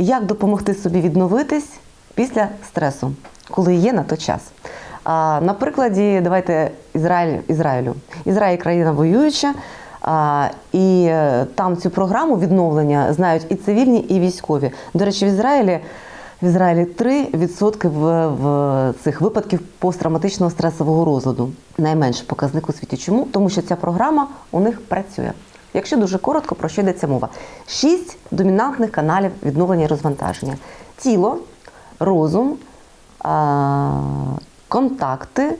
Як допомогти собі відновитись після стресу, коли є на то час? А, на давайте Ізраїль, Ізраїлю. Ізраїль країна воююча, а, і е, там цю програму відновлення знають і цивільні, і військові. До речі, в Ізраїлі. В Ізраїлі 3% в, в цих випадків посттравматичного стресового розладу. Найменший показник у світі. Чому? Тому що ця програма у них працює. Якщо дуже коротко, про що йдеться мова? Шість домінантних каналів відновлення і розвантаження: тіло, розум, контакти,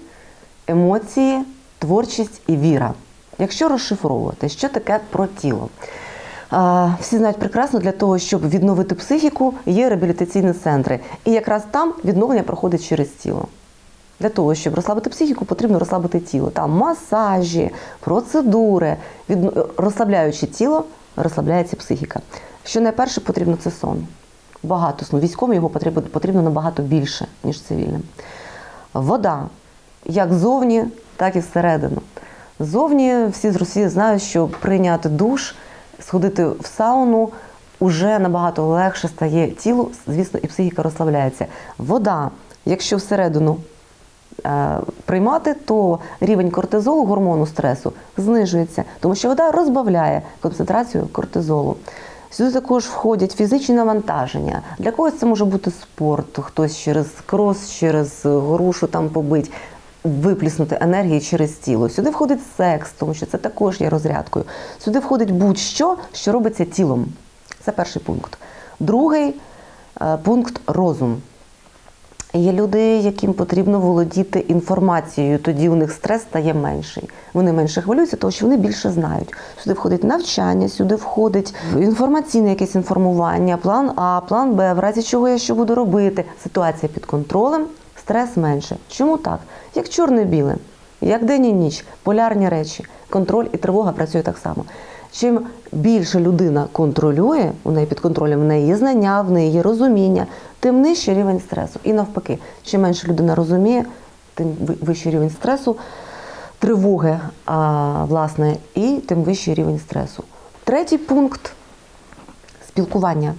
емоції, творчість і віра. Якщо розшифровувати, що таке про тіло? Всі знають прекрасно для того, щоб відновити психіку, є реабілітаційні центри. І якраз там відновлення проходить через тіло. Для того, щоб розслабити психіку, потрібно розслабити тіло. Там масажі, процедури. Від... Розслабляючи тіло, розслабляється психіка. Що найперше потрібно це сон. Багато сну. Військовим його потрібно, набагато більше, ніж цивільним. Вода, як зовні, так і всередину. Зовні всі з Росії знають, що прийняти душ, сходити в сауну уже набагато легше стає тілу, звісно, і психіка розслабляється. Вода, якщо всередину приймати, то рівень кортизолу, гормону стресу, знижується, тому що вода розбавляє концентрацію кортизолу. Сюди також входять фізичні навантаження. Для когось це може бути спорт, хтось через крос, через грушу там побить, випліснути енергії через тіло. Сюди входить секс, тому що це також є розрядкою. Сюди входить будь-що, що робиться тілом. Це перший пункт. Другий е, пункт розум. Є люди, яким потрібно володіти інформацією, тоді у них стрес стає менший. Вони менше хвилюються, тому що вони більше знають. Сюди входить навчання, сюди входить інформаційне якесь інформування, план А, план Б, в разі чого я що буду робити. Ситуація під контролем, стрес менше. Чому так? Як чорне-біле, як день і ніч, полярні речі, контроль і тривога працює так само. Чим більше людина контролює, у неї під контролем в неї є знання, в неї є розуміння, тим нижчий рівень стресу. І навпаки, чим менше людина розуміє, тим вищий рівень стресу, тривоги, а, власне, і тим вищий рівень стресу. Третій пункт спілкування.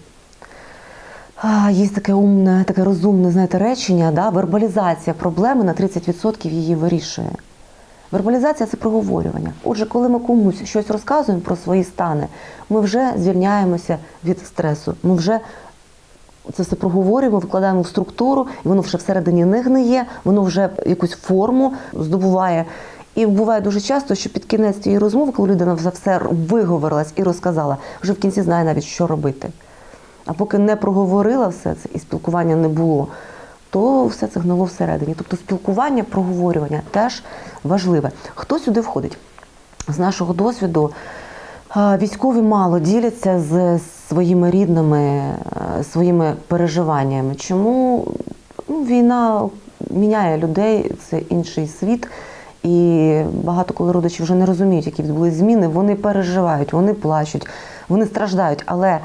А, Є таке умне, таке розумне знаєте, речення, да? вербалізація проблеми на 30% її вирішує. Вербалізація це проговорювання. Отже, коли ми комусь щось розказуємо про свої стани, ми вже звільняємося від стресу. Ми вже це все проговорюємо, викладаємо в структуру, і воно вже всередині не гниє, воно вже якусь форму здобуває. І буває дуже часто, що під кінець цієї розмови, коли людина за все виговорилась і розказала, вже в кінці знає навіть, що робити. А поки не проговорила все це і спілкування не було, то все це гнило всередині. Тобто спілкування, проговорювання теж важливе. Хто сюди входить? З нашого досвіду військові мало діляться з своїми рідними, своїми переживаннями. Чому ну, війна міняє людей, це інший світ. І багато коли родичі вже не розуміють, які відбулись зміни, вони переживають, вони плачуть, вони страждають. Але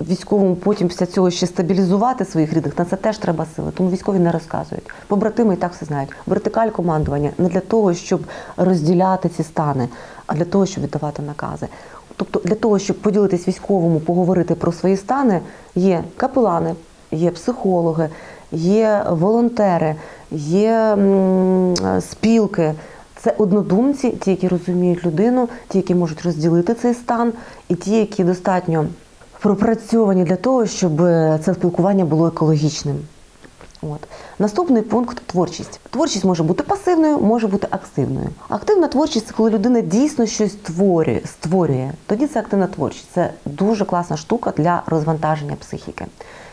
військовому потім після цього ще стабілізувати своїх рідних, на це теж треба сили. Тому військові не розказують. Побратими і так все знають. Вертикаль командування не для того, щоб розділяти ці стани, а для того, щоб віддавати накази. Тобто, для того, щоб поділитись військовому, поговорити про свої стани, є капелани, є психологи, є волонтери, є спілки. Це однодумці, ті, які розуміють людину, ті, які можуть розділити цей стан, і ті, які достатньо пропрацьовані для того, щоб це спілкування було екологічним. От. Наступний пункт творчість. Творчість може бути пасивною, може бути активною. Активна творчість це коли людина дійсно щось творює, створює. Тоді це активна творчість. Це дуже класна штука для розвантаження психіки.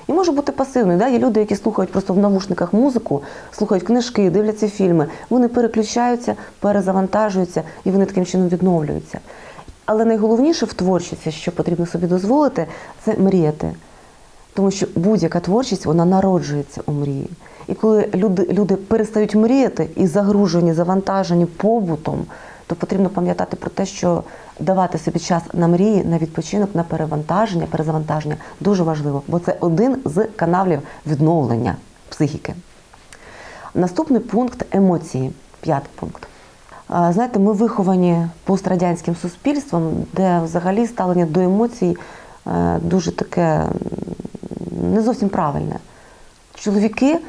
І може бути пасивною. Да? Є люди, які слухають просто в навушниках музику, слухають книжки, дивляться фільми. Вони переключаються, перезавантажуються і вони таким чином відновлюються. Але найголовніше в творчості, що потрібно собі дозволити, це мріяти. Тому що будь-яка творчість вона народжується у мрії. І коли люди люди перестають мріяти і загружені, завантажені побутом, то потрібно пам'ятати про те, що давати собі час на мрії, на відпочинок, на перевантаження, перезавантаження дуже важливо, бо це один з каналів відновлення психіки. Наступний пункт емоції. П'ятий пункт. Знаєте, ми виховані пострадянським суспільством, де взагалі ставлення до емоцій дуже таке не зовсім правильне. Чоловіки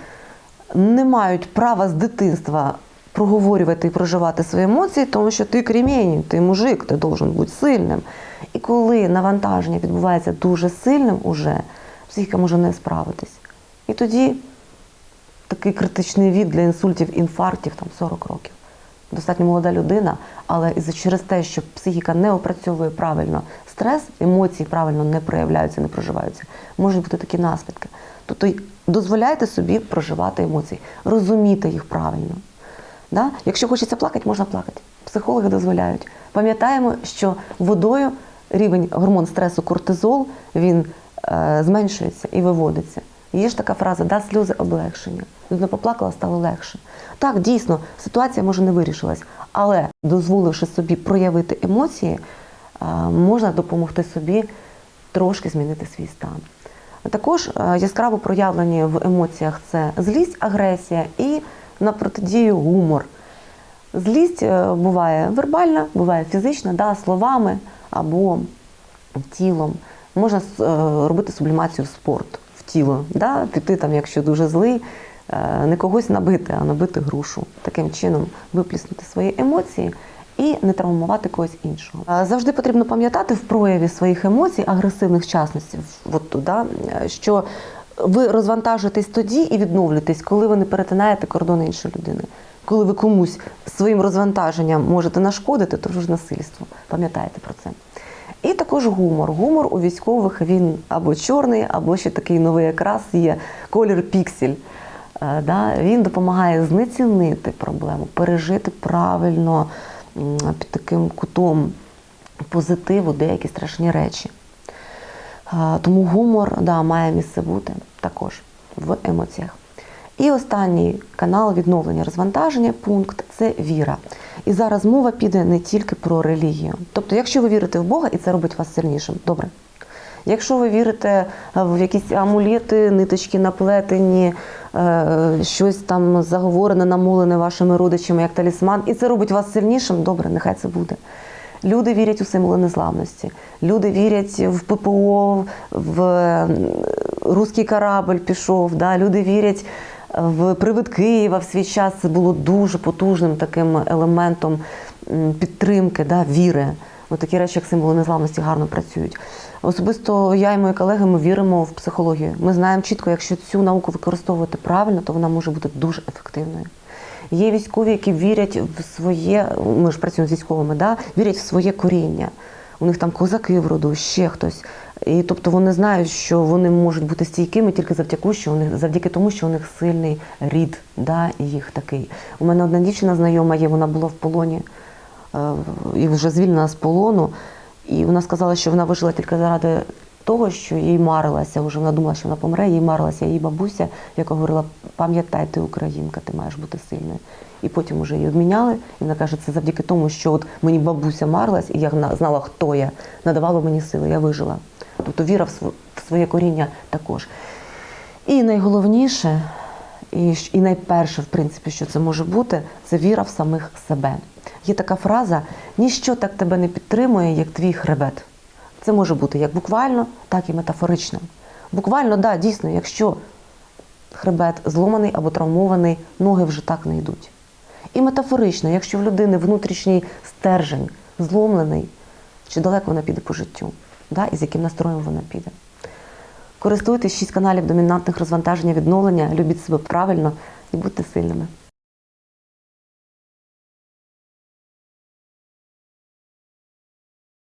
не мають права з дитинства проговорювати і проживати свої емоції, тому що ти кремінь, ти мужик, ти должен бути сильним. І коли навантаження відбувається дуже сильним, уже психіка може не справитись. І тоді такий критичний вік для інсультів, інфарктів там 40 років. Достатньо молода людина, але через те, що психіка не опрацьовує правильно стрес, емоції правильно не проявляються, не проживаються, можуть бути такі наслідки. Тобто дозволяйте собі проживати емоції, розуміти їх правильно. Да? Якщо хочеться плакати, можна плакати. Психологи дозволяють. Пам'ятаємо, що водою рівень гормон стресу кортизол він е, зменшується і виводиться. Є ж така фраза да сльози облегшення. Людина поплакала, стало легше. Так, дійсно, ситуація може не вирішилась, але дозволивши собі проявити емоції, можна допомогти собі трошки змінити свій стан. Також яскраво проявлені в емоціях це злість, агресія і на протидію гумор. Злість е, буває вербальна, буває фізична, да, словами або тілом. Можна е, робити сублімацію в спорт, в тіло. Да? Піти, там, якщо дуже злий, е, не когось набити, а набити грушу. Таким чином випліснути свої емоції і не травмувати когось іншого. Е, Завжди потрібно пам'ятати в прояві своїх емоцій, агресивних в частності, от тут, да, е, що ви розвантажуєтесь тоді і відновлюєтесь, коли ви не перетинаєте кордони іншої людини. Коли ви комусь своїм розвантаженням можете нашкодити, то вже насильство. Пам'ятайте про це. І також гумор. Гумор у військових він або чорний, або ще такий новий якраз є колір піксель. Е, Да? Він допомагає знецінити проблему, пережити правильно під таким кутом позитиву деякі страшні речі. Е, Тому гумор да, має місце бути також в емоціях. І останній канал відновлення розвантаження, пункт це віра. І зараз мова піде не тільки про релігію. Тобто, якщо ви вірите в Бога і це робить вас сильнішим, добре. Якщо ви вірите е, в якісь амулети, ниточки наплетені, е, щось там заговорене, намолене вашими родичами як талісман, і це робить вас сильнішим, добре, нехай це буде. Люди вірять у символи незламності. Люди вірять в ППО, в м, руський корабль пішов. Да? Люди вірять в привид Києва в свій час. Це було дуже потужним таким елементом підтримки, да? віри. От такі речі, як символи незламності, гарно працюють. Особисто я і мої колеги ми віримо в психологію. Ми знаємо чітко, якщо цю науку використовувати правильно, то вона може бути дуже ефективною. Є військові, які вірять в своє, ми ж працюємо з військовими, да? вірять в своє коріння. У них там козаки в роду, ще хтось. І тобто вони знають, що вони можуть бути стійкими тільки завдяки, що у них, завдяки тому, що у них сильний рід, да? їх такий. У мене одна дівчина знайома є, вона була в полоні е, і вже звільнена з полону. І вона сказала, що вона вижила тільки заради того, що їй марилася, вже вона думала, що вона помре, їй марилася її бабуся, яка говорила, пам'ятай, ти українка, ти маєш бути сильною. І потім вже її обміняли, і вона каже, це завдяки тому, що от мені бабуся марилась, і я знала, хто я, надавало мені сили, я вижила. Тобто віра в своє коріння також. І найголовніше, і, найперше, в принципі, що це може бути, це віра в самих себе. Є така фраза: ніщо так тебе не підтримує, як твій хребет. Це може бути як буквально, так і метафорично. Буквально, да, дійсно, якщо хребет зломаний або травмований, ноги вже так не йдуть. І метафорично, якщо в людини внутрішній стержень зломлений, чи далеко вона піде по життю, да, і з яким настроєм вона піде. Користуйтесь шість каналів домінантних розвантаження, відновлення, любіть себе правильно і будьте сильними.